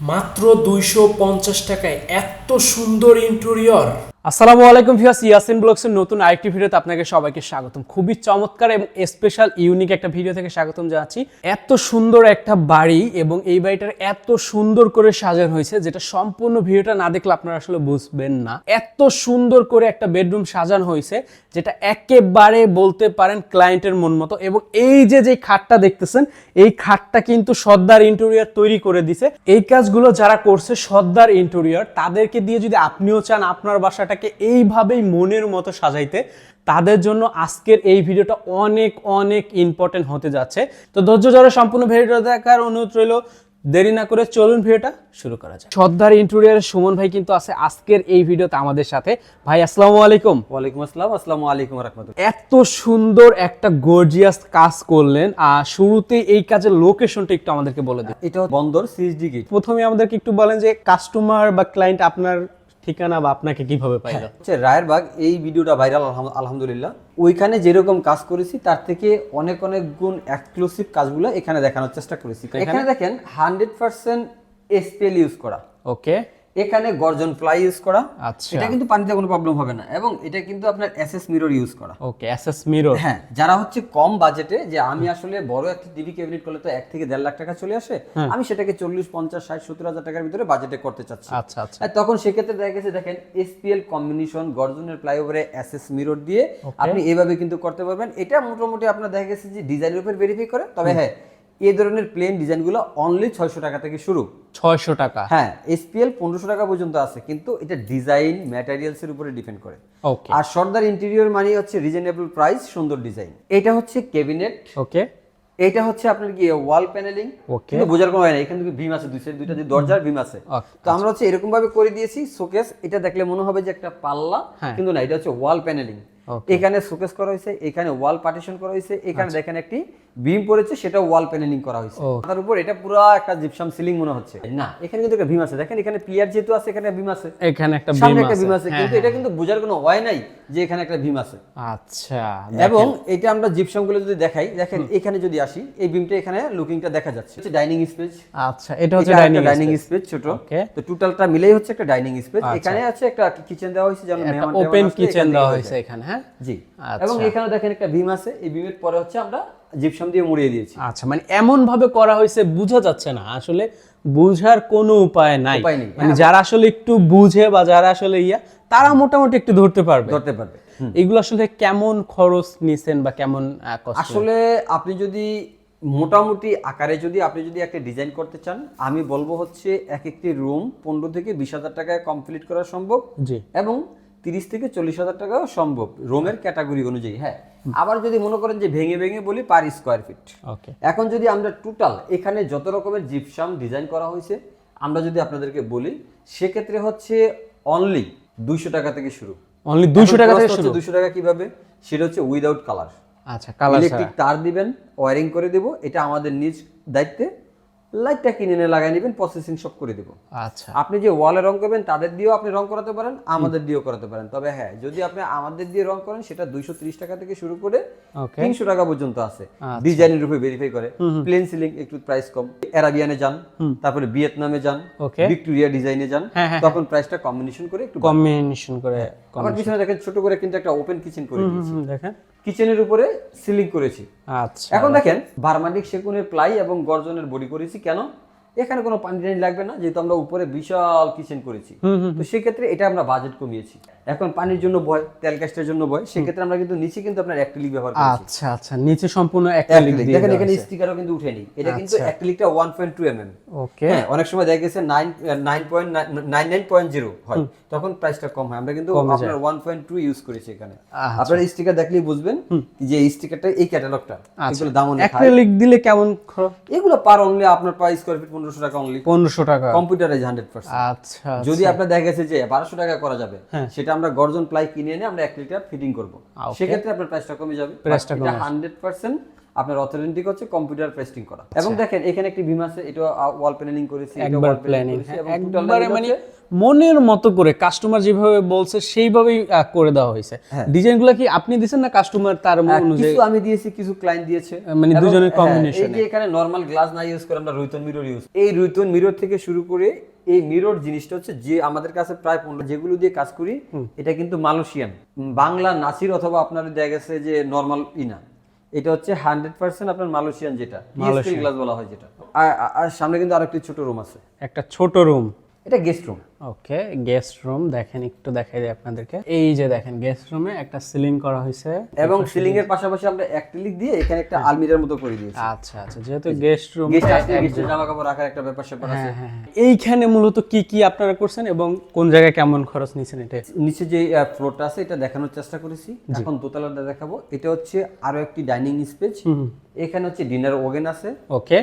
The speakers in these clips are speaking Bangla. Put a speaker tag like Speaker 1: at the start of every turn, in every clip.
Speaker 1: মাত্র দুইশো পঞ্চাশ টাকায় এত সুন্দর ইন্টেরিয়র
Speaker 2: আসসালামু আলাইকুম ভিউয়ার্স, ইয়াসিন ব্লগসের নতুন আরেকটি ভিডিওতে আপনাকে সবাইকে স্বাগতম। খুবই চমৎকার এবং স্পেশাল ইউনিক একটা ভিডিও থেকে স্বাগতম জানাচ্ছি। এত সুন্দর একটা বাড়ি এবং এই বাড়িটার এত সুন্দর করে সাজানো হয়েছে, যেটা সম্পূর্ণ ভিডিওটা না দেখলে আপনারা আসলে বুঝবেন না। এত সুন্দর করে একটা বেডরুম সাজানো হয়েছে, যেটা একেবারে বলতে পারেন ক্লায়েন্টের মন মতো এবং এই যে যে খাটটা দেখতেছেন, এই খাটটা কিন্তু সর্দার ইন্টেরিয়র তৈরি করে দিছে। এই কাজগুলো যারা করছে সর্দার ইন্টেরিয়র তাদেরকে দিয়ে যদি আপনিও চান আপনার বাসাটাকে এইভাবেই মনের মতো সাজাইতে তাদের জন্য আজকের এই ভিডিওটা অনেক অনেক ইম্পর্টেন্ট হতে যাচ্ছে। তো ধৈর্য ধরে সম্পূর্ণ ভিডিওটা দেখার অনুরোধ রইল দেরি না করে চলুন ভিডিওটা শুরু করা যায় সর্দার ইন্টেরিয়র সুমন ভাই কিন্তু আছে আজকের এই ভিডিওতে আমাদের সাথে। ভাই আসসালামু আলাইকুম।
Speaker 3: ওয়ালাইকুম আসসালাম আসসালামু আলাইকুম রহমতুল্লাহ।
Speaker 2: এত সুন্দর একটা গর্জিয়াস কাজ করলেন আর শুরুতেই এই কাজের লোকেশনটা একটু আমাদেরকে বলে দিন।
Speaker 3: এটা বন্দর সিএসডি গেট
Speaker 2: প্রথমে আমাদেরকে একটু বলেন যে কাস্টমার বা ক্লায়েন্ট আপনার ঠিকানা বা আপনাকে কীভাবে পাইল?
Speaker 3: হচ্ছে রায়েরবাগ এই ভিডিওটা ভাইরাল আলহামদুলিল্লাহ। ওইখানে যেরকম কাজ করেছি তার থেকে অনেক অনেক গুণ এক্সক্লুসিভ কাজগুলো এখানে দেখানোর চেষ্টা করেছি। এখানে? দেখেন হান্ড্রেড পার্সেন্ট এসপিএল ইউজ করা।
Speaker 2: ওকে
Speaker 3: এখানে গর্জন ফ্লাই ইউজ করা
Speaker 2: আচ্ছা।
Speaker 3: এটা কিন্তু পানিতে কোনো প্রবলেম হবে না। এবং এটা কিন্তু আপনার এসএস মিরর ইউজ করা।
Speaker 2: ওকে এসএস মিরর
Speaker 3: হ্যাঁ যারা হচ্ছে কম বাজেটে যে আমি আসলে বড় একটা টিভি ক্যাবিনেট করলে তো এক থেকে দেড় লাখ টাকা চলে আসে আমি সেটাকে চল্লিশ পঞ্চাশ ষাট সত্তর হাজার টাকার ভিতরে বাজেটে করতে চাচ্ছি।
Speaker 2: আচ্ছা আচ্ছা।
Speaker 3: তখন সেক্ষেত্রে দেখা গেছে দেখেন এসপিএল কম্বিনেশন গর্জনের ফ্লাইওভারে এসএস মিরর দিয়ে আপনি এভাবে কিন্তু করতে পারবেন। এটা মোটামুটি আপনার দেখা গেছে যে ডিজাইনের উপর ভেরিফাই করে তবে হ্যাঁ এই ধরনের প্লেন ডিজাইনগুলো অনলি ছয়শো টাকা থেকে শুরু।
Speaker 2: ছয়শো টাকা।
Speaker 3: হ্যাঁ এসপিএল পনেরোশো টাকা পর্যন্ত আছে কিন্তু এটা ডিজাইন ম্যাটেরিয়ালস এর উপরে ডিপেন্ড করে।
Speaker 2: ওকে
Speaker 3: আর সর্দার ইন্টেরিয়র মানে হচ্ছে রিজনেবল প্রাইস সুন্দর ডিজাইন এটা হচ্ছে ক্যাবিনেট
Speaker 2: ওকে
Speaker 3: এটা হচ্ছে আপনার কি ওয়াল প্যানেলিং. কিন্তু বোঝার কোনো হয় না এখান থেকে ভীম আছে দুই সাইড দুইটা দরজার ভীম আছে। তো আমরা হচ্ছে এরকম ভাবে করে দিয়েছি শোকেস এটা দেখলে মনে হবে যে একটা পাল্লা
Speaker 2: হ্যাঁ।
Speaker 3: কিন্তু না এটা হচ্ছে ওয়াল প্যানেলিং এখানে শোকেস করা হয়েছে এখানে ওয়াল পার্টিশন করা হয়েছে এখানে দেখেন একটি বিম পড়েছে সেটা ওয়াল প্যানেলিং করা হয়েছে। তার উপর এটা পুরো একটা জিপসাম সিলিং মনে হচ্ছে। না এখানে কিন্তু একটা ভীম আছে। দেখেন এখানে প্লেয়ার যেহেতু আছে এখানে ভীম আছে।
Speaker 2: এখানে একটা বিম
Speaker 3: একটা ভীম আছে কিন্তু এটা কিন্তু বোঝার কোনো হয় নাই যে এখানে একটা ভীম আছে।
Speaker 2: আচ্ছা
Speaker 3: এবং এটা আমরা জিপসামগুলো যদি দেখাই দেখেন এখানে যদি আসি এই বিমটা এখানে লুকিংটা দেখা যাচ্ছে। হচ্ছে ডাইনিং স্পেস
Speaker 2: আচ্ছা এটা হচ্ছে
Speaker 3: ডাইনিং
Speaker 2: ডাইনিং
Speaker 3: স্পেস ছোট. তো টোটালটা মিলেই হচ্ছে একটা ডাইনিং স্পেস এখানে আছে একটা কিচেন দেওয়া হয়েছে
Speaker 2: যেমন
Speaker 3: মেহমান
Speaker 2: ওপেন কিচেন দেওয়া হয়েছে এখানে হ্যাঁ?
Speaker 3: জি।
Speaker 2: আচ্ছা।
Speaker 3: এবং এখানে দেখেন একটা বিম আছে। এই বিমের পরে হচ্ছে আমরা জিপসাম দিয়ে মুড়িয়ে দিয়েছি।
Speaker 2: আচ্ছা মানে এমন ভাবে করা হয়েছে বোঝা যাচ্ছে না। আসলে বুঝার কোনো উপায় নাই। মানে যারা আসলে একটু বুঝে বা যারা আসলে ইয়া তারা মোটামুটি একটু ধরতে পারবে।
Speaker 3: ধরতে পারবে।
Speaker 2: এগুলো আসলে কেমন খরচ নিছেন বা কেমন
Speaker 3: আসলে আপনি যদি মোটামুটি আকারে যদি আপনি যদি একটা ডিজাইন করতে চান আমি বলব হচ্ছে এক একটি রুম পনেরো থেকে বিশ হাজার টাকায় কমপ্লিট করা সম্ভব।
Speaker 2: জি।
Speaker 3: এবং তিরিশ থেকে চল্লিশ হাজার টাকাও সম্ভব রোমের ক্যাটাগরি অনুযায়ী হ্যাঁ। আবার যদি মনে করেন যে ভেঙে ভেঙে বলি পার স্কোয়ার ফিট। এখন যদি আমরা টোটাল এখানে যত রকমের জিপসাম ডিজাইন করা হয়েছে আমরা যদি আপনাদেরকে বলি সেক্ষেত্রে হচ্ছে অনলি দুইশো টাকা থেকে শুরু।
Speaker 2: অনলি দুইশো টাকা থেকে শুরু?
Speaker 3: দুশো টাকা কীভাবে? সেটা হচ্ছে উইদাউট কালার
Speaker 2: আচ্ছা কালার
Speaker 3: ইলেকট্রিক তার দিবেন ওয়ারিং করে দেব এটা আমাদের নিজ দায়িত্বে। লাইটটা কিনে এনে লাগাই নেবেন প্রসেসিং সব করে দেবো।
Speaker 2: আচ্ছা।
Speaker 3: আপনি যে ওয়ালে রং করবেন তাদের দিয়েও আপনি রং করাতে পারেন আমাদের দিয়েও করাতে পারেন। তবে হ্যাঁ যদি আপনি আমাদের দিয়ে রং করেন সেটা দুইশো টাকা থেকে শুরু করে তিনশো টাকা পর্যন্ত আছে।
Speaker 2: আচ্ছা।
Speaker 3: ডিজাইনের উপরে ভেরিফাই করে। প্লেন সিলিং একটু প্রাইস কম। অ্যারাবিয়ানে যান তারপরে ভিয়েতনামে যান ভিক্টোরিয়া ডিজাইনে যান
Speaker 2: হ্যাঁ, হ্যাঁ,
Speaker 3: তখন প্রাইসটা কম্বিনেশন করে একটু
Speaker 2: কম্বিনেশন করে
Speaker 3: আমার পিছনে দেখেন ছোট করে কিন্তু একটা ওপেন কিচেন করে দিয়েছি।
Speaker 2: দেখেন।
Speaker 3: কিচেনের উপরে সিলিং করেছি।
Speaker 2: আচ্ছা।
Speaker 3: এখন দেখেন বারমান্ডিক সেগুনের প্লাই এবং গর্জনের বডি করেছি কেন? এখানে কোনো পানি টানি লাগবে না যেহেতু আমরা উপরে বিশাল কিচেন করেছি। তো সেক্ষেত্রে এটা আমরা বাজেট কমিয়েছি। এখন পানির জন্য ভয় তেল গ্যাসের জন্য ভয় সেক্ষেত্রে আমরা কিন্তু নিচে কিন্তু আপনার অ্যাক্রিলিক ব্যবহার করেছি।
Speaker 2: আচ্ছা আচ্ছা নিচে সম্পূর্ণ অ্যাক্রিলিক
Speaker 3: দেখেন এখানে স্টিকারও কিন্তু উঠেনি এটা কিন্তু
Speaker 2: আচ্ছা।
Speaker 3: অ্যাক্রিলিকটা one point two M M
Speaker 2: okay
Speaker 3: হ্যাঁ অনেক সময় দেখা গেছে nine nine point nine nine point zero হয়। তখন প্রাইসটা কম হয়। আমরা কিন্তু আপনার ওয়ান পয়েন্ট টু ইউজ করেছি এখানে।
Speaker 2: আচ্ছা।
Speaker 3: আপনার স্টিকার দেখলেই বুঝবেন যে এই স্টিকারটা এই ক্যাটালগটা এগুলো দাম অনেক।
Speaker 2: অ্যাক্রিলিক দিলে কেমন
Speaker 3: এগুলো পার অনলি আপনার পার স্কোয়ার ফিট পনেরোশো টাকা অনলি
Speaker 2: পনেরোশো টাকা।
Speaker 3: কম্পিউটারাইজ হান্ড্রেড পার্সেন্ট
Speaker 2: আচ্ছা
Speaker 3: যদি আপনার দেখা গেছে যে বারোশো টাকা করা যাবে
Speaker 2: হ্যাঁ।
Speaker 3: সেটা আমরা গর্জন প্লাই কিনে এনে আমরা এক লিটার ফিটিং করব। সেক্ষেত্রে আপনার প্রাইসটা কমে যাবে।
Speaker 2: প্রাইসটা
Speaker 3: হান্ড্রেড পার্সেন্ট আপনার অথেন্টিক হচ্ছে কম্পিউটার পেস্টিং করা। এবং দেখেন এখানে একটি বিম আছে এটা ওয়াল প্যানেলিং করেছি
Speaker 2: আচ্ছা। একবার প্ল্যানিং একবারে মানে মনের মতো করে কাস্টমার যেভাবে বলছে সেইভাবেই করে দেওয়া হয়েছে। ডিজাইনগুলো কি আপনি দিছেন না কাস্টমার তার
Speaker 3: হ্যাঁ,
Speaker 2: অনুযায়ী?
Speaker 3: কিছু আমি দিয়েছি কিছু ক্লায়েন্ট দিয়েছে।
Speaker 2: মানে দুজনের
Speaker 3: হ্যাঁ,
Speaker 2: combination
Speaker 3: এই যে এখানে নরমাল গ্লাস না ইউজ করে আমরা রুইতন মিরর ইউজ এই রুইতন মিরর থেকে শুরু করে এই মিরর জিনিসটা হচ্ছে যে আমাদের কাছে প্রায় পনেরো যেগুলো দিয়ে কাজ করি এটা কিন্তু মালয়েশিয়ান। বাংলা নাসির অথবা আপনার দেখা গেছে যে নর্মাল ইনা এটা হচ্ছে হান্ড্রেড পার্সেন্ট আপনার মালয়েশিয়ান যেটা। মালয়েশিয়ান। গ্লাস বলা হয় যেটা। আর সামনে কিন্তু আরেকটি ছোট রুম আছে।
Speaker 2: একটা ছোট রুম
Speaker 3: এটা guest room
Speaker 2: okay guest room দেখেন একটু দেখাই দিই আপনাদেরকে। এই যে দেখেন গেস্ট রুমে একটা সিলিং করা হয়েছে।
Speaker 3: এবং সিলিং এর পাশাপাশি আমরা অ্যাক্রিলিক দিয়ে এখানে একটা আলমিরার মতো করে দিয়েছি।
Speaker 2: আচ্ছা আচ্ছা যেহেতু গেস্ট রুম
Speaker 3: গেস্ট আসলে গেস্টের জামা কাপড় রাখার একটা ব্যাপার স্যাপার আছে।
Speaker 2: হ্যাঁ, এইখানে মূলত কি কি আপনারা করছেন এবং কোন জায়গায় কেমন খরচ নিয়েছেন এটা?
Speaker 3: নিচে যে ফ্লোরটা আছে এটা দেখানোর চেষ্টা করেছি। এখন দোতলাটা দেখাবো। এটা হচ্ছে আরও একটি ডাইনিং স্পেস এখানে হচ্ছে ডিনার ওভেন আছে।
Speaker 2: ওকে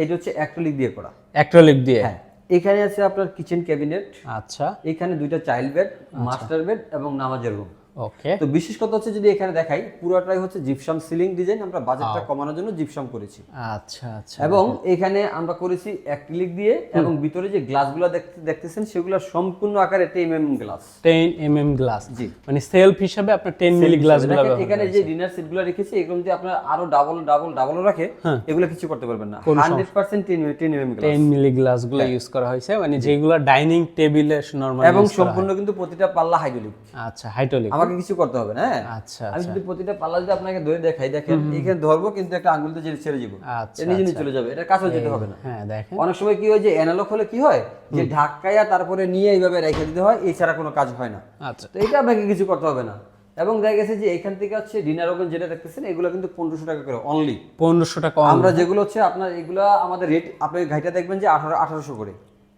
Speaker 3: এটা হচ্ছে অ্যাক্রিলিক দিয়ে করা।
Speaker 2: অ্যাক্রিলিক দিয়ে?
Speaker 3: হ্যাঁ। এখানে আছে আপনার কিচেন ক্যাবিনেট
Speaker 2: আচ্ছা।
Speaker 3: এখানে দুইটা চাইল্ড বেড মাস্টার বেড এবং নামাজের রুম
Speaker 2: ওকে
Speaker 3: তো বিশেষ কথা হচ্ছে যদি এখানে দেখাই পুরোটাই হচ্ছে জিপসাম সিলিং ডিজাইন আমরা বাজেটটা কমানোর জন্য জিপসাম করেছি।
Speaker 2: আচ্ছা আচ্ছা
Speaker 3: এবং এখানে আমরা করেছি অ্যাক্রিলিক দিয়ে এবং ভিতরে যে গ্লাসগুলো দেখতে দেখতেছেন সেগুলো সম্পূর্ণ আকারে ten M glass
Speaker 2: ten M M glass
Speaker 3: জি।
Speaker 2: মানে সেলফ হিসাবে আপনার টেন মিলি
Speaker 3: গ্লাসগুলো এখানে যে ডিনার সেটগুলো রেখেছি এগুলো যদি আপনার আরও ডাবল ডাবল ডাবল রাখে এগুলো কিছু করতে পারবেন না। Hundred percent ten M glass
Speaker 2: ten মিলি গ্লাসগুলো ইউজ করা হয়েছে মানে যেগুলো ডাইনিং টেবিলে নর্মাল
Speaker 3: এবং সম্পূর্ণ কিন্তু প্রতিটা পাল্লা হাইড্রোলিক
Speaker 2: আচ্ছা হাইড্রোলিক
Speaker 3: আমাকে কিছু করতে হবে না হ্যাঁ?
Speaker 2: আচ্ছা
Speaker 3: আমি যদি প্রতিটা পাল্লা যদি আপনাকে ধরে দেখাই দেখেন এখানে ধরবো কিন্তু একটা আঙ্গুলতে ছেড়ে ছেড়ে যাব।
Speaker 2: আচ্ছা,
Speaker 3: নিজে নিজে চলে যাবে এটা কাছেও যেতে হবে না।
Speaker 2: হ্যাঁ দেখেন।
Speaker 3: অনেক সময় কি হয় যে অ্যানালগ হলে কি হয় যে ঢাকাইয়া তারপরে নিয়ে এইভাবে রেখে দিতে হয় এছাড়া কোনো কাজ হয় না।
Speaker 2: আচ্ছা।
Speaker 3: তো এটা আপনাকে কিছু করতে হবে না। এবং দেখা গেছে যে এখান থেকে হচ্ছে ডিনার ওভেন যেটা দেখতেছেন এগুলো কিন্তু পনেরোশো টাকা করে অনলি
Speaker 2: পনেরোশো টাকা
Speaker 3: আমরা যেগুলো হচ্ছে আপনার এগুলো আমাদের রেট আপনি ঘাইটা দেখবেন যে আঠারো আঠারোশো করে।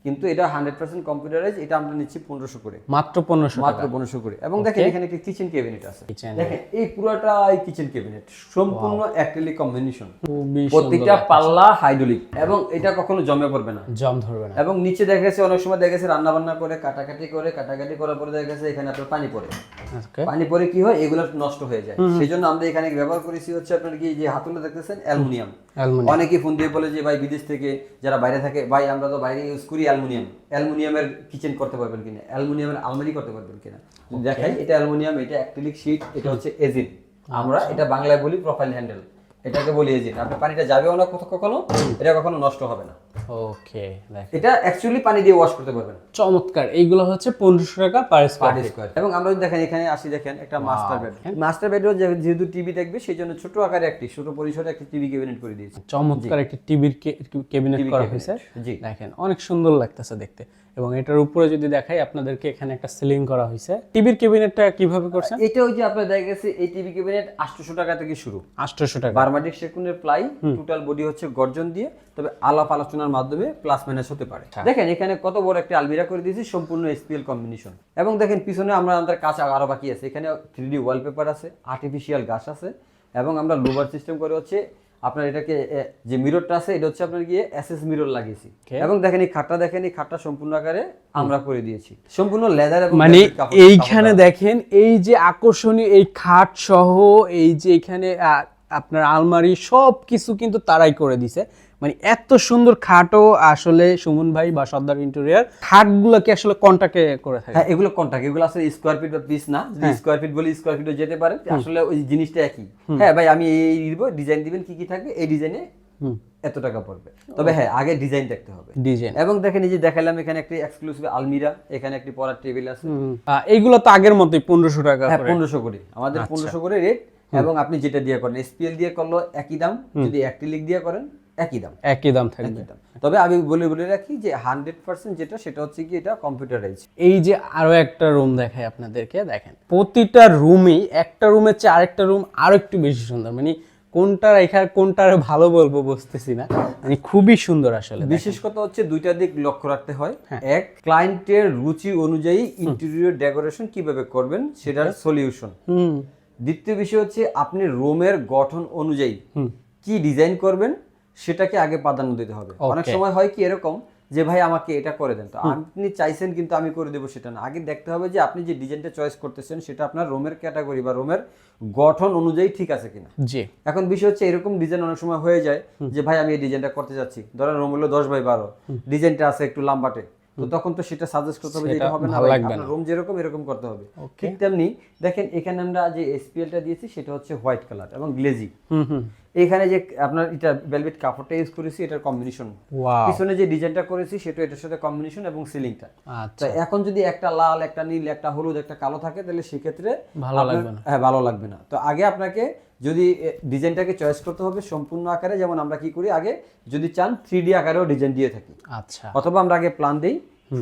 Speaker 3: কিন্তু এটা হান্ড্রেড পার্সেন্ট কম্পিউটারাইজ এটা আমরা নিচ্ছি পনেরোশো করে।
Speaker 2: মাত্র পনেরোশো
Speaker 3: মাত্র পনেরোশো করে। এবং দেখেন এখানে একটি কিচেন ক্যাবিনেট আছে। দেখেন এই পুরোটাই কিচেন ক্যাবিনেট সম্পূর্ণ অ্যাক্রিলিক কম্বিনেশন প্রত্যেকটা পাল্লা হাইড্রোলিক এবং এটা কখনো জমে পড়বে না।
Speaker 2: জম ধরবে না।
Speaker 3: এবং নিচে দেখা গেছে অনেক সময় দেখা গেছে রান্না বান্না করে কাটাকাটি করে কাটাকাটি করার পরে দেখা গেছে এখানে আপনার পানি পড়ে। পানি পরে কি হয়? এগুলো নষ্ট হয়ে যায়। সেই জন্য আমরা এখানে ব্যবহার করেছি হচ্ছে আপনার কি যে হাতুলে দেখতেছেন? অ্যালুমিনিয়াম। অনেকে ফোন দিয়ে বলে যে ভাই বিদেশ থেকে যারা বাইরে থাকে ভাই আমরা তো বাইরে ইউজ করি অ্যালুমিনিয়াম। অ্যালুমিনিয়ামের কিচেন করতে পারবেন কিনা? অ্যালুমিনিয়ামের আলমারি করতে পারবেন কিনা? দেখাই এটা অ্যালুমিনিয়াম এটা অ্যাক্রিলিক শীট এটা হচ্ছে এজিন। আমরা এটা বাংলায় বলি প্রোফাইল হ্যান্ডেল। এটাকে বলি এজিন। আপনি পানিটা যাবেও না কোথাও কখনো এটা কখনো নষ্ট হবে না।
Speaker 2: ওকে
Speaker 3: এটা অ্যাকচুয়ালি পানি দিয়ে ওয়াশ করতে পারবেন।
Speaker 2: চমৎকার এইগুলো হচ্ছে পনেরোশো টাকা পার স্কোয়ার
Speaker 3: স্কোয়ার এবং আমরা যদি দেখেন এখানে আসি দেখেন একটা মাস্টার বেড মাস্টার বেডও যেহেতু টিভি দেখবে সেই জন্য ছোট আকারে একটি ছোট পরিসরে একটি টিভি ক্যাবিনেট করে দিয়েছি।
Speaker 2: চমৎকার একটি টিভির ক্যাবিনেট করা হয়েছে।
Speaker 3: জি।
Speaker 2: দেখেন অনেক সুন্দর লাগতেছে দেখতে। এবং এটার উপরে যদি দেখাই আপনাদেরকে এখানে একটা সিলিং করা হয়েছে। টিভির ক্যাবিনেটটা কীভাবে করছেন?
Speaker 3: এটা ওই যে আপনার দেখা গেছে এই টিভি ক্যাবিনেট আটশোশো টাকা থেকে শুরু।
Speaker 2: আটশোশো টাকা।
Speaker 3: বারমাটিক সেকুনের প্লাই টোটাল বডি হচ্ছে গর্জন দিয়ে। তবে আলাপ আলোচনার মাধ্যমে প্লাস মাইনাস হতে পারে। দেখেন এখানে কত বড় একটা আলমিরা করে দিয়েছি সম্পূর্ণ এসপিএল কম্বিনেশন এবং দেখেন পিছনে আমরা আমাদের কাজ আরও বাকি আছে। এখানে থ্রি ডি ওয়ালপেপার আছে আর্টিফিশিয়াল গাছ আছে এবং আমরা লোভার সিস্টেম করে হচ্ছে আপনার এটাকে যে মিররটা আছে এটা হচ্ছে আপনার গিয়ে এসএস মিরর লাগিয়েছি। এবং দেখেন এই খাটটা দেখেন এই খাটটা সম্পূর্ণ আকারে আমরা করে দিয়েছি। সম্পূর্ণ লেদার এবং
Speaker 2: মানে এইখানে দেখেন এই যে আকর্ষণীয় এই খাট সহ এই যে এখানে আপনার আলমারি সব কিছু কিন্তু তারাই করে দিছে। মানে এত সুন্দর খাটও আসলে সুমন ভাই বা সর্দার ইন্টেরিয়ার খাটগুলোকে আসলে কন্টাক্টে করে থাকে?
Speaker 3: হ্যাঁ এগুলো কন্টাক্ট এগুলো আসলে স্কোয়ার ফিট বা পিস না। যদি স্কোয়ার ফিট বলি স্কোয়ার ফিটও যেতে পারে। আসলে ওই জিনিসটা একই। হ্যাঁ ভাই আমি এই দিব ডিজাইন দিবেন কি কি থাকবে এই ডিজাইনে এত টাকা পড়বে। তবে হ্যাঁ আগে ডিজাইন দেখতে হবে।
Speaker 2: ডিজাইন
Speaker 3: এবং দেখেন এই যে দেখালাম এখানে একটি এক্সক্লুসিভ আলমিরা এখানে একটি পড়ার টেবিল আছে।
Speaker 2: এইগুলো তো আগের মতোই পনেরোশো টাকা
Speaker 3: হ্যাঁ পনেরোশো করে। আমাদের পনেরোশো করে রেট এবং আপনি যেটা দিয়ে করেন এসপিএল দিয়ে করল একই দাম। যদি অ্যাক্রিলিক দিয়ে করেন একই দাম।
Speaker 2: একই দাম থাকবে।
Speaker 3: তবে আমি বলে বলে রাখি যে হান্ড্রেড পার্সেন্ট যেটা সেটা হচ্ছে কি এটা কম্পিউটারাইজ
Speaker 2: এই যে আরও একটা রুম দেখাই আপনাদেরকে দেখেন। প্রতিটা রুমই একটা রুমের চেয়ে আরেকটা রুম আরও একটু বেশি সুন্দর। মানে কোনটা রেখা কোনটার ভালো বলব বুঝতেছি না। মানে খুবই সুন্দর আসলে
Speaker 3: বিশেষ কথা হচ্ছে দুইটা দিক লক্ষ্য রাখতে হয়। এক ক্লায়েন্টের রুচি অনুযায়ী ইন্টেরিয়র ডেকোরেশন কীভাবে করবেন সেটার সলিউশন
Speaker 2: হুম।
Speaker 3: দ্বিতীয় বিষয় হচ্ছে আপনি রুমের গঠন অনুযায়ী কি ডিজাইন করবেন সেটাকে আগে প্রাধান্য দিতে হবে। অনেক সময় হয় কি এরকম যে ভাই আমাকে এটা করে দেন। তো আপনি চাইছেন কিন্তু আমি করে দেবো সেটা না। আগে দেখতে হবে যে আপনি যে ডিজাইনটা চয়েস করতেছেন সেটা আপনার রোমের ক্যাটাগরি বা রোমের গঠন অনুযায়ী ঠিক আছে কিনা।
Speaker 2: জি।
Speaker 3: এখন বিষয় হচ্ছে এরকম ডিজাইন অনেক সময় হয়ে যায় যে ভাই আমি এই ডিজাইনটা করতে যাচ্ছি। ধরেন রোম হলো দশ বাই বারো। ডিজাইনটা আছে একটু লাম্বাটে। তো তখন তো সেটা সাজেস্ট করতে হবে যে এটা হবে না আপনার রুম যেরকম এরকম করতে হবে। ঠিক তেমনি দেখেন এখানে আমরা যে এসপিএলটা দিয়েছি সেটা হচ্ছে হোয়াইট কালার এবং গ্লেজি
Speaker 2: হুম হুম।
Speaker 3: এখানে যে আপনার এটা ভেলভেট কাপড়টা ইউজ করেছি এটার কম্বিনেশন
Speaker 2: ওয়াও
Speaker 3: পিছনে যে ডিজাইনটা করেছি সেটা এটার সাথে কম্বিনেশন এবং সিলিংটা
Speaker 2: আচ্ছা।
Speaker 3: এখন যদি একটা লাল একটা নীল একটা হলুদ একটা কালো থাকে তাহলে সেক্ষেত্রে
Speaker 2: ভালো লাগবে না।
Speaker 3: হ্যাঁ ভালো লাগবে না। তো আগে আপনাকে যদি ডিজাইনটাকে চয়েস করতে হবে সম্পূর্ণ আকারে যেমন আমরা কি করি আগে যদি চান থ্রি ডি আকারেও ডিজাইন দিয়ে থাকি।
Speaker 2: আচ্ছা।
Speaker 3: অথবা আমরা আগে প্ল্যান দিই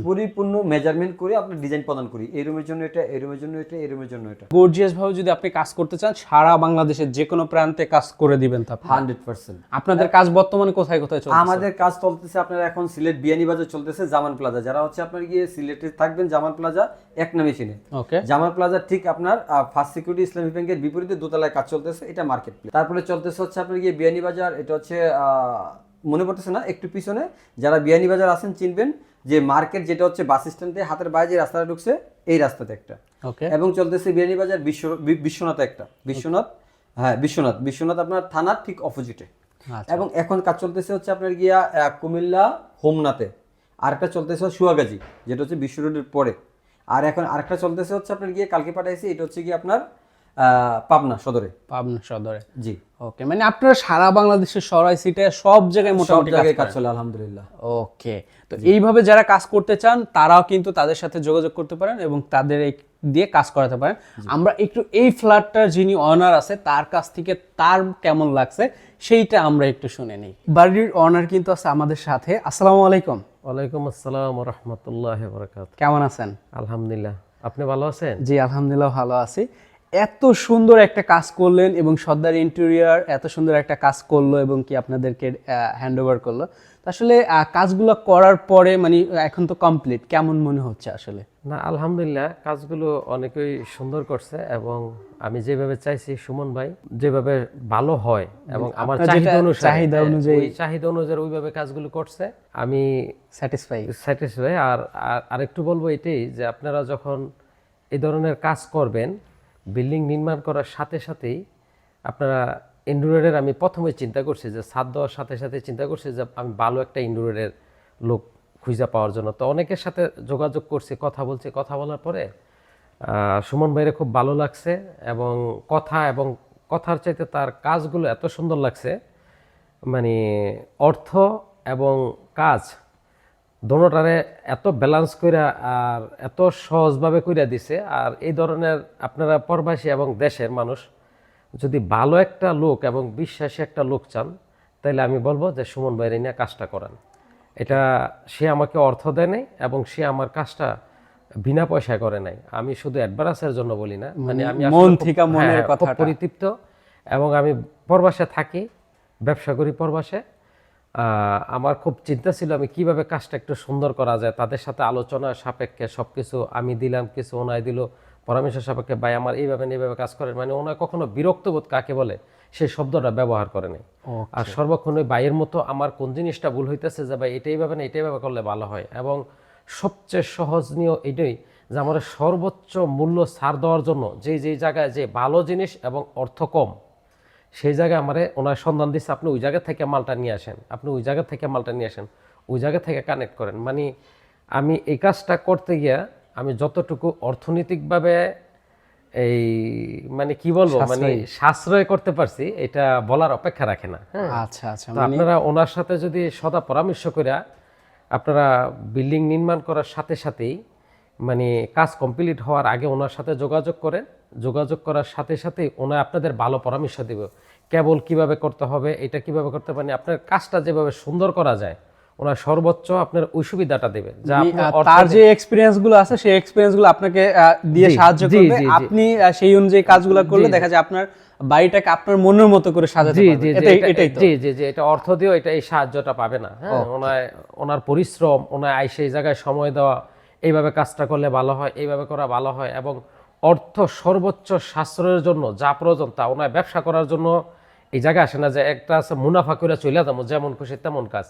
Speaker 3: পরিপূর্ণ মেজারমেন্ট করে আপনার ডিজাইন প্রদান করি। এই রুমের জন্য এটা এই রুমের জন্য এটা এই রুমের জন্য এটা।
Speaker 2: গর্জিয়াস ভাবে যদি আপনি কাজ করতে চান সারা বাংলাদেশের যে কোনো প্রান্তে কাজ করে দিবেন তো আপনি।
Speaker 3: Hundred percent.
Speaker 2: আপনাদের কাজ বর্তমানে কোথায় কোথায় চলছে
Speaker 3: আমাদের কাজ চলতেছে আপনার এখন সিলেট বিয়ানি বাজার চলতেছে জামান প্লাজা। যারা হচ্ছে আপনার গিয়ে সিলেটে থাকবেন জামান প্লাজা এক নামে চিনে।
Speaker 2: ওকে।
Speaker 3: জামাল প্লাজার ঠিক আপনার ফার্স্ট সিকিউরিটি ইসলামী ব্যাংকের বিপরীতে দোতলায় কাজ চলতেছে এটা মার্কেট প্লেস তারপরে চলতেছে হচ্ছে আপনার গিয়ে বিয়ানি বাজার এটা হচ্ছে আহ, মনে পড়তেছে না একটু পিছনে। যারা বিয়ানি বাজার আছেন চিনবেন যে মার্কেট যেটা হচ্ছে বাস স্ট্যান্ডে হাতের বাইরে যে রাস্তাটা ঢুকছে এই রাস্তাতে একটা। এবং চলতেছে বিয়ানি বাজার বিশ্ব বিশ্বনাথ একটা। বিশ্বনাথ হ্যাঁ বিশ্বনাথ। বিশ্বনাথ আপনার থানার ঠিক অপোজিটে
Speaker 2: আচ্ছা।
Speaker 3: এবং এখন কাজ চলতেছে হচ্ছে আপনার গিয়া কুমিল্লা হোমনাথে। আরেকটা চলতেছে সুয়াগাজী যেটা হচ্ছে বিশ্ব রোডের পরে। আর এখন আরেকটা চলতেছে হচ্ছে আপনার গিয়ে কালকে পাঠাইছি এটা হচ্ছে গিয়ে আপনার পাবনা সদরে।
Speaker 2: পাবনা সদরে।
Speaker 3: জি।
Speaker 2: ওকে মানে আপনারা সারা বাংলাদেশের সরাই সিটে সব জায়গায় মোটামুটি কাজ
Speaker 3: জায়গায় কাজ চলে আলহামদুলিল্লাহ।
Speaker 2: ওকে তো এইভাবে যারা কাজ করতে চান তারাও কিন্তু তাদের সাথে যোগাযোগ করতে পারেন এবং তাদের এই দিয়ে কাজ করাতে পারেন। আমরা একটু এই ফ্ল্যাটটার যিনি অনার আছে তার কাছ থেকে তার কেমন লাগছে সেইটা আমরা একটু শুনে নিই। বাড়ির অনার কিন্তু আছে আমাদের সাথে। আসসালামু আলাইকুম।
Speaker 4: ওয়ালাইকুম আসসালাম রহমতুল্লাহ বরকাত
Speaker 2: কেমন আছেন?
Speaker 4: আলহামদুলিল্লাহ। আপনি ভালো আছেন?
Speaker 2: জি আলহামদুলিল্লাহ ভালো আছি। এত সুন্দর একটা কাজ করলেন এবং সর্দার ইন্টেরিয়ার এত সুন্দর একটা কাজ করল এবং কি আপনাদেরকে হ্যান্ড ওভার করল। আসলে কাজগুলো করার পরে মানে এখন তো কমপ্লিট কেমন মনে হচ্ছে আসলে?
Speaker 4: না আলহামদুলিল্লাহ কাজগুলো অনেকেই সুন্দর করছে এবং আমি যেভাবে চাইছি সুমন ভাই যেভাবে ভালো হয় এবং আমার চাহিদা
Speaker 2: যেটা চাহিদা
Speaker 4: হ্যাঁ,
Speaker 2: অনুযায়ী-
Speaker 4: চাহিদা অনুযায়ী ওইভাবে কাজগুলো করছে। আমি
Speaker 2: স্যাটিসফাই
Speaker 4: স্যাটিসফাই আর আর- আরেকটু বলব এটাই যে আপনারা যখন এই ধরনের কাজ করবেন বিল্ডিং নির্মাণ করার সাথে সাথেই আপনারা ইন্ডোরের আমি প্রথমে চিন্তা করছি যে ছাদ দেওয়ার সাথে সাথে চিন্তা করছি যে আমি ভালো একটা ইন্ডোরের লোক খুঁজে পাওয়ার জন্য। তো অনেকের সাথে যোগাযোগ করছি, কথা বলছি। কথা বলার পরে সুমন ভাইরে খুব ভালো লাগছে এবং কথা এবং কথার চাইতে তার কাজগুলো এত সুন্দর লাগছে। মানে অর্থ এবং কাজ দোনোটারে এত ব্যালেন্স কইরা আর এত সহজভাবে কইরা দিছে। আর এই ধরনের আপনারা প্রবাসী এবং দেশের মানুষ যদি ভালো একটা লোক এবং বিশ্বাসী একটা লোক চান তাহলে আমি বলব যে সুমন বাইরে নিয়ে কাজটা করান। এটা সে আমাকে অর্থ দেয় নাই এবং সে আমার কাজটা বিনা পয়সায় করে নাই। আমি শুধু অ্যাডভান্সের জন্য বলি না মানে আমি
Speaker 2: মন থেকে মনের
Speaker 4: হ্যাঁ,
Speaker 2: কথাটা।
Speaker 4: পরিতৃপ্ত এবং আমি প্রবাসে থাকি ব্যবসা করি প্রবাসে। আমার খুব চিন্তা ছিল আমি কীভাবে কাজটা একটু সুন্দর করা যায়। তাদের সাথে আলোচনা সাপেক্ষে সবকিছু আমি দিলাম কিছু ওনায় দিল। পরামর্শ সাপেক্ষে ভাই আমার এইভাবে এইভাবে কাজ করেন। মানে ওনায় কখনো বিরক্তবোধ কাকে বলে? সেই শব্দটা ব্যবহার করে নাই। আর সর্বক্ষণ ওই বাইয়ের মতো আমার কোন জিনিসটা ভুল হইতেছে যে ভাই এটাই ভাবে না এটাই ভাবে করলে ভালো হয়? এবং সবচেয়ে সহজনীয় এটাই যে আমার সর্বোচ্চ মূল্য ছাড় দেওয়ার জন্য যে যেই জায়গায় যে ভালো জিনিস এবং অর্থ কম সেই জায়গায় আমার ওনার সন্ধান দিচ্ছে আপনি ওই জায়গা থেকে মালটা নিয়ে আসেন। আপনি ওই জায়গা থেকে মালটা নিয়ে আসেন। ওই জায়গা থেকে কানেক্ট করেন। মানে আমি এই কাজটা করতে গিয়া আমি যতটুকু অর্থনৈতিকভাবে এই মানে কি বলব মানে সাশ্রয়। করতে পারছি এটা বলার অপেক্ষা রাখে না হ্যাঁ।
Speaker 2: আচ্ছা আচ্ছা
Speaker 4: আপনারা ওনার সাথে যদি সদা পরামর্শ করে আপনারা বিল্ডিং নির্মাণ করার সাথে সাথেই মানে কাজ কমপ্লিট হওয়ার আগে ওনার সাথে যোগাযোগ করেন। যোগাযোগ করার সাথে সাথে ওনা আপনাদের ভালো পরামর্শ দেবে। কেবল কীভাবে করতে হবে এটা কীভাবে করতে পারেন আপনার কাজটা যেভাবে সুন্দর করা যায় ওনার সর্বোচ্চ আপনার ওই সুবিধাটা দেবে যা
Speaker 2: তার যে এক্সপিরিয়েন্সগুলো আছে সেই এক্সপিরিয়েন্সগুলো আপনাকে দিয়ে সাহায্য করবে। আপনি সেই অনুযায়ী কাজগুলো করলে দেখা যায় আপনার বাড়িটাকে আপনার মনের মতো করে সাজাতে
Speaker 4: জি
Speaker 2: এটাই
Speaker 4: এটা-
Speaker 2: এটাই তো।
Speaker 4: জি জি জি এটা অর্থ দিয়েও এটা এই সাহায্যটা পাবে না। হ্যাঁ ওনার ওনার পরিশ্রম ওনার আই সেই জায়গায় সময় দেওয়া এইভাবে কাজটা করলে ভালো হয় এইভাবে করা ভালো হয় এবং অর্থ সর্বোচ্চ সাশ্রয়ের জন্য যা প্রয়োজন তা ওনার ব্যবসা করার জন্য এই জায়গায় আসে না যে একটা আছে মুনাফা করে চলে যাব যেমন খুশি তেমন কাজ।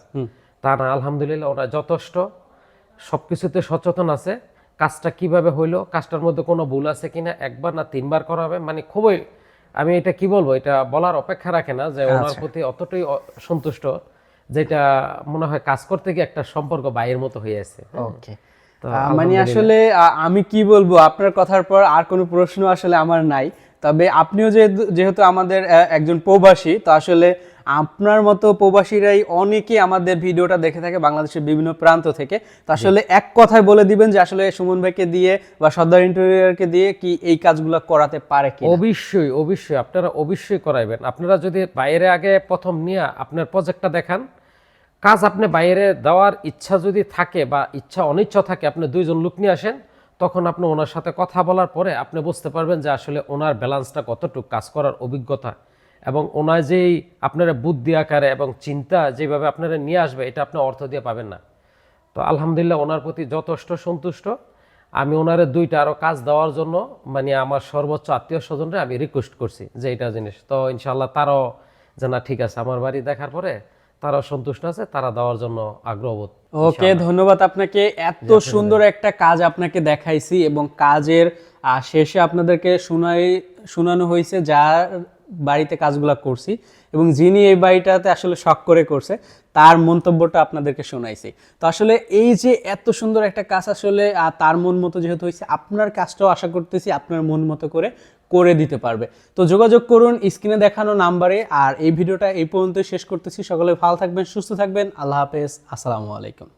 Speaker 4: তা না আলহামদুলিল্লাহ ওনার যথেষ্ট। সব কিছুতে সচেতন আছে। কাজটা কীভাবে হইল কাজটার মধ্যে কোনো ভুল আছে কিনা একবার না তিনবার করা হবে মানে খুবই আমি এটা কি বলব এটা বলার অপেক্ষা রাখে না যে ওনার প্রতি অতটাই সন্তুষ্ট যেটা মনে হয় কাজ করতে গিয়ে একটা সম্পর্ক বাইয়ের মতো হয়ে আছে।
Speaker 2: ওকে। মানে আসলে আমি কি বলব আপনার কথার পর আর কোনো প্রশ্ন আসলে আমার নাই। তবে আপনিও যেহেতু আমাদের একজন প্রবাসী তো আসলে আপনার মতো প্রবাসীরাই অনেকেই আমাদের ভিডিওটা দেখে থাকে বাংলাদেশের বিভিন্ন প্রান্ত থেকে। তো আসলে এক কথায় বলে দিবেন যে আসলে সুমন ভাইকে দিয়ে বা সর্দার ইন্টেরিয়রকে দিয়ে কি এই কাজগুলো করাতে পারে কি
Speaker 4: অবশ্যই অবশ্যই। আপনারা অবশ্যই করাইবেন। আপনারা যদি বাইরে আগে প্রথম নিয়ে আপনার প্রজেক্টটা দেখান কাজ আপনি বাইরে দেওয়ার ইচ্ছা যদি থাকে বা ইচ্ছা অনিচ্ছা থাকে, আপনি দুইজন লোক নিয়ে আসেন, তখন আপনি ওনার সাথে কথা বলার পরে আপনি বুঝতে পারবেন যে আসলে ওনার ব্যালেন্সটা কতটুকু কাজ করার অভিজ্ঞতা। এবং ওনার যেই আপনারা বুদ্ধি আকারে এবং চিন্তা যেভাবে আপনারা নিয়ে আসবে, এটা আপনি অর্থ দিয়ে পাবেন না। তো আলহামদুলিল্লাহ ওনার প্রতি যথেষ্ট সন্তুষ্ট। আমি ওনারে দুইটা আরও কাজ দেওয়ার জন্য মানে আমার সর্বোচ্চ আত্মীয় স্বজনরা আমি রিকোয়েস্ট করছি যে এটা জিনিস। তো ইনশাল্লাহ তারও যে না ঠিক আছে, আমার বাড়ি দেখার পরে তারাও সন্তুষ্ট আছে তারা দেওয়ার জন্য আগ্রহবোধ
Speaker 2: ওকে ধন্যবাদ আপনাকে। এত সুন্দর একটা কাজ আপনাকে দেখাইছি এবং কাজের শেষে আপনাদেরকে শোনাই শোনানো হয়েছে যার বাড়িতে কাজগুলো করছি এবং যিনি এই বাড়িটাতে আসলে শখ করে করছে তার মন্তব্যটা আপনাদেরকে শোনাইছি। তো আসলে এই যে এত সুন্দর একটা কাজ আসলে তার মন মতো যেহেতু হয়েছে আপনার কাজটাও আশা করতেছি আপনার মন মতো করে করে দিতে পারবে। তো যোগাযোগ করুন স্ক্রিনে দেখানো নাম্বারে। আর এই ভিডিওটা এই পর্যন্ত শেষ করতেছি। সকলে ভালো থাকবেন, সুস্থ থাকবেন। আল্লাহ হাফেজ। আসসালামু আলাইকুম।